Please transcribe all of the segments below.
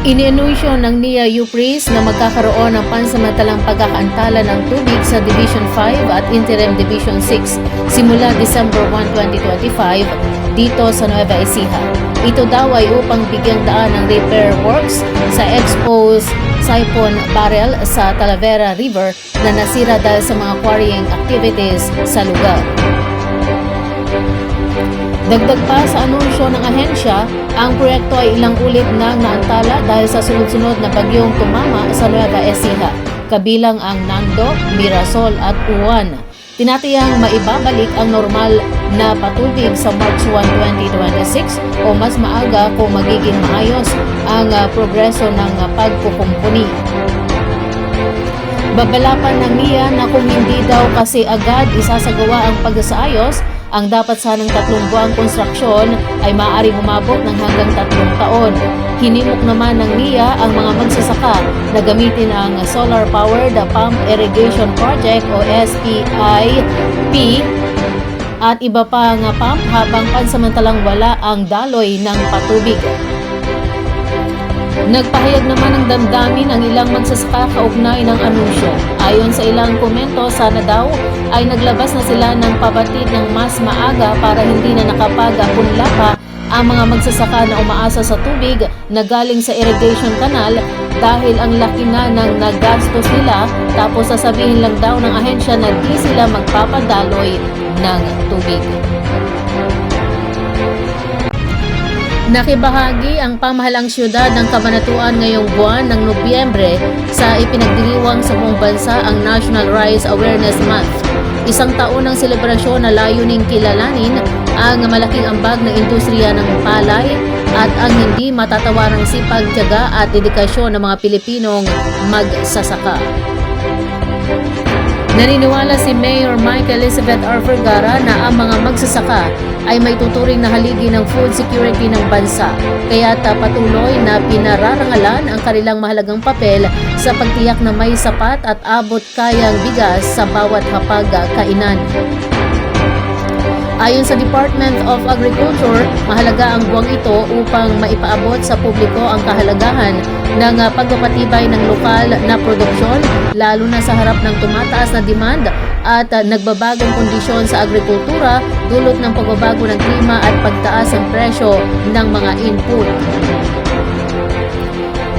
Inianunsyo ng NIA UPRIS na magkakaroon ng pansamantalang pagkakaantala ng tubig sa Division 5 at Interim Division 6 simula December 1, 2025 dito sa Nueva Ecija. Ito daw ay upang bigyang daan ng repair works sa exposed siphon barrel sa Talavera River na nasira dahil sa mga quarrying activities sa lugar. Dagdag pa sa anunsyo ng ahensya, ang proyekto ay ilang ulit nang naantala dahil sa sunod-sunod na bagyong tumama sa Nueva Ecija, kabilang ang Nando, Mirasol at Uwan. Tinatiyang maibabalik ang normal na patubig sa March 1, 2026 o mas maaga kung magiging maayos ang ah, progreso ng ah, pagkukumpuni. Babalapan ng NIA na kung hindi daw kasi agad isasagawa ang pagsaayos, ang dapat sanang tatlong buwang konstruksyon ay maaaring umabot ng hanggang tatlong taon. Hinimok naman ng NIA ang mga magsasaka na gamitin ang Solar Powered Pump Irrigation Project o SPIP at iba pa nga pump habang pansamantalang wala ang daloy ng patubig. Nagpahayag naman ng damdamin ang ilang magsasaka kaugnay ng anunsyo. Ayon sa ilang komento, sana daw ay naglabas na sila ng pabatid ng mas maaga para hindi na nakapag-apunla pa ang mga magsasaka na umaasa sa tubig na galing sa irrigation canal dahil ang laki na ng nagastos nila tapos sasabihin lang daw ng ahensya na di sila magpapadaloy ng tubig. Nakibahagi ang pamahalang syudad ng Kabanatuan ngayong buwan ng Nobyembre sa ipinagdiriwang sa buong bansa ang National Rice Awareness Month. Isang taon ng selebrasyon na layuning kilalanin ang malaking ambag ng industriya ng palay at ang hindi matatawarang sipag, tiyaga at dedikasyon ng mga Pilipinong magsasaka. Naniniwala si Mayor Mike Elizabeth R. Vergara na ang mga magsasaka ay may tuturing na haligi ng food security ng bansa. Kaya patuloy na pinararangalan ang kanilang mahalagang papel sa pagtiyak na may sapat at abot kayang bigas sa bawat hapag kainan. Ayon sa Department of Agriculture, mahalaga ang buwang ito upang maipaabot sa publiko ang kahalagahan ng ah, pagpapatibay ng lokal na produksyon lalo na sa harap ng tumataas na demand at ah, nagbabagong kondisyon sa agrikultura dulot ng pagbabago ng klima at pagtaas ng presyo ng mga input.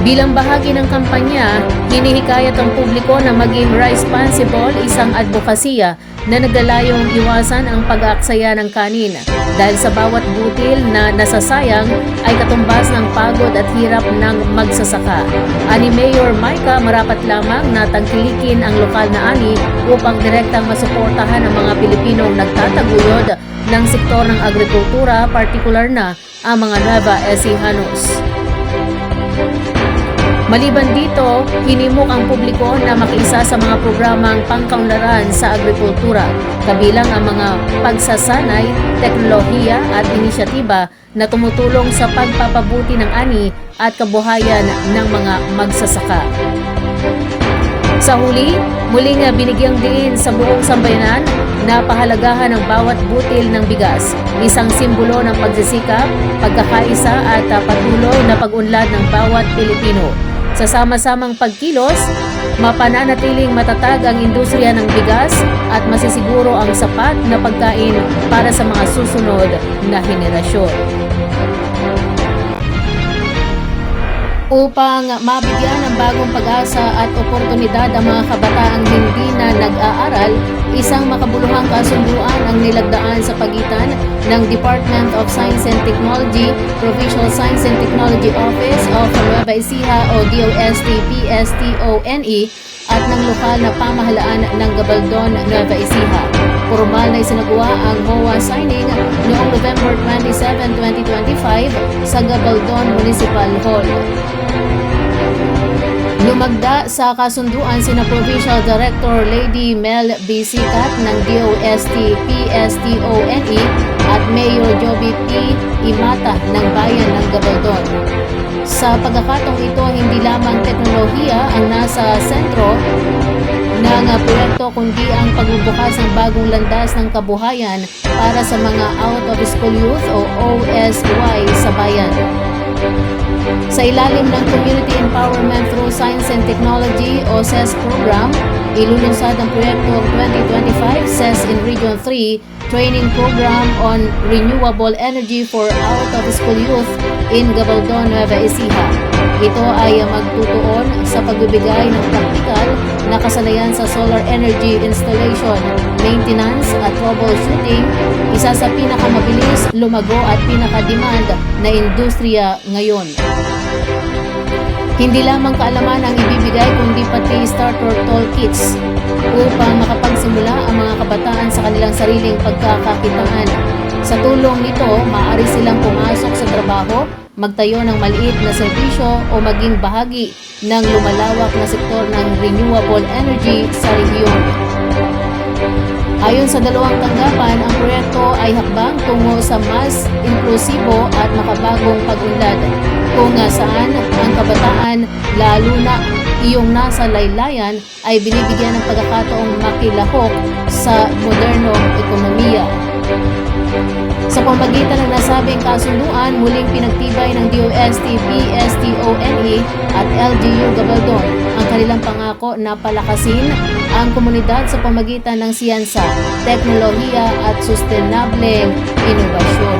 Bilang bahagi ng kampanya, hinihikayat ang publiko na maging responsible isang advokasya na naglalayong iwasan ang pag-aaksaya ng kanin dahil sa bawat butil na nasasayang ay katumbas ng pagod at hirap ng magsasaka. Ani Mayor Micah marapat lamang na tangkilikin ang lokal na ani upang direktang masuportahan ang mga Pilipinong nagtataguyod ng sektor ng agrikultura, partikular na ang mga Nueva Ecijanos. Maliban dito, hinimok ang publiko na makiisa sa mga programang pangkaunlaran sa agrikultura, kabilang ang mga pagsasanay, teknolohiya at inisyatiba na tumutulong sa pagpapabuti ng ani at kabuhayan ng mga magsasaka. Sa huli, muling binigyang diin sa buong sambayanan na pahalagahan ng bawat butil ng bigas, isang simbolo ng pagsisikap, pagkakaisa at patuloy na pag-unlad ng bawat Pilipino. Sa sama-samang pagkilos, mapananatiling matatag ang industriya ng bigas at masisiguro ang sapat na pagkain para sa mga susunod na henerasyon. Upang mabigyan ng bagong pag-asa at oportunidad ang mga kabataang hindi na nag-aaral, isang makabuluhang kasunduan ang nilagdaan sa pagitan ng Department of Science and Technology, Provincial Science and Technology Office of Nueva Ecija o DOST-PSTONE at ng lokal na pamahalaan ng Gabaldon, Nueva Ecija. Formal na isinagawa ang MOA signing noong November 27, 2025 sa Gabaldon Municipal Hall. Lumagda sa kasunduan sina Provincial Director Lady Mel B. Sikat ng DOST-PSTONE E at Mayor Joby P. Imata ng Bayan ng Gabaldon. Sa pagkakataong ito, hindi lamang teknolohiya ang nasa sentro ng proyekto kundi ang pagbubukas ng bagong landas ng kabuhayan para sa mga out-of-school youth o OSY sa bayan. Sa ilalim ng Community Empowerment through Science and Technology o CES program, ilulunsad ang proyektong 2025 CES in Region 3 Training Program on Renewable Energy for Out-of-School Youth in Gabaldon, Nueva Ecija. Ito ay magtutuon sa pagbibigay ng praktikal na kasanayan sa solar energy installation, maintenance at troubleshooting, isa sa pinakamabilis, lumago at pinaka-demand na industriya ngayon. Hindi lamang kaalaman ang ibibigay kundi pati starter toolkits upang makapagsimula ang mga kabataan sa kanilang sariling pagkakakitaan. Sa tulong nito, maaari silang pumasok sa trabaho, magtayo ng maliit na serbisyo o maging bahagi ng lumalawak na sektor ng renewable energy sa rehiyon. Ayon sa dalawang tanggapan, ang proyekto ay hakbang tungo sa mas inklusibo at makabagong pag-unlad kung saan ang kabataan, lalo na iyong nasa laylayan, ay binibigyan ng pagkakataong makilahok sa modernong ekonomiya. Sa pamagitan ng nasabing kasunduan, muling pinagtibay ng DOST, PSTONE E at LGU Gabaldon ang kanilang pangako na palakasin ang komunidad sa pamagitan ng siyansa, teknolohiya at sustainableng inobasyon.